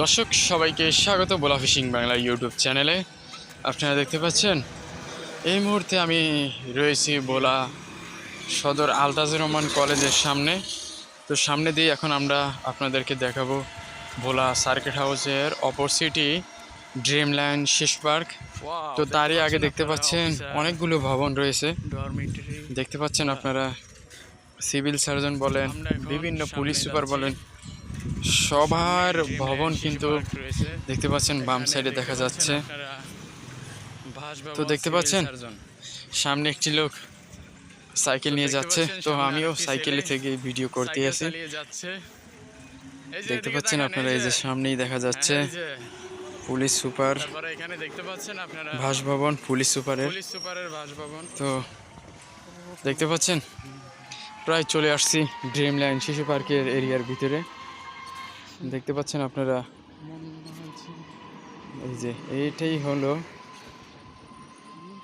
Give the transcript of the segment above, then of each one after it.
দর্শক সবাইকে স্বাগত বোলা ফিশিং বাংলা ইউটিউব চ্যানেলে। আপনারা দেখতে পাচ্ছেন এই মুহূর্তে আমি রয়েছি বোলা সদর আলতাজুর রহমান কলেজের সামনে। তো সামনে দিয়ে এখন আমরা আপনাদেরকে দেখাবো ভোলা সার্কিট হাউসের অপোজিটই ড্রিমল্যান্ড শিশ পার্ক। তো তারই আগে দেখতে পাচ্ছেন অনেকগুলো ভবন রয়েছে। দেখতে পাচ্ছেন আপনারা সিভিল সার্জন বলেন বিভিন্ন পুলিশ সুপার বলেন। সবার ভবন কিন্তু দেখতে পাচ্ছেন, বাম সাইডে দেখা যাচ্ছে। তো দেখতে পাচ্ছেন, সামনে একটি লোক সাইকেল নিয়ে যাচ্ছে। তো আমিও সাইকেলে থেকে ভিডিও করতে আছি দেখতে পাচ্ছেন আপনারা, এই যে সামনেই দেখা যাচ্ছে পুলিশ সুপার এখানে দেখতে পাচ্ছেন আপনারা ভাসভবন পুলিশ সুপারের। পুলিশ সুপারের বাসভবন তো দেখতে পাচ্ছেন, প্রায় চলে আসছি ড্রিমল্যান্ড শিশু পার্কের এরিয়ার ভিতরে। দেখতে পাচ্ছেন আপনারা? এই যে, এইটাই হলো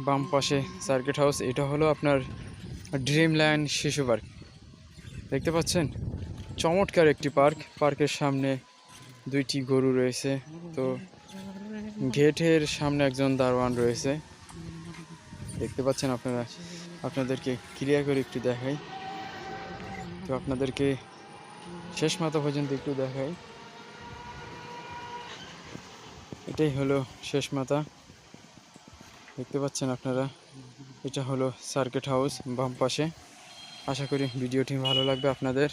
বাম পাশে সার্কিট হাউস এটা হলো আপনার ড্রিমল্যান্ড শিশু পার্ক দেখতে পাচ্ছেন? চমৎকার একটি পার্ক পার্কের সামনে দুইটি গরু রয়েছে। তো গেটের সামনে একজন দারোয়ান রয়েছে। দেখতে পাচ্ছেন আপনারা? আপনাদেরকে ক্লিয়ার করে একটু দেখাই। তো আপনাদেরকে শেষ মাথা পর্যন্ত একটু দেখাই। এটাই হলো শেষ মাথা। দেখতে পাচ্ছেন আপনারা? এটা হলো সার্কিট হাউস বাম পাশে। আশা করি ভিডিওটি ভালো লাগবে আপনাদের।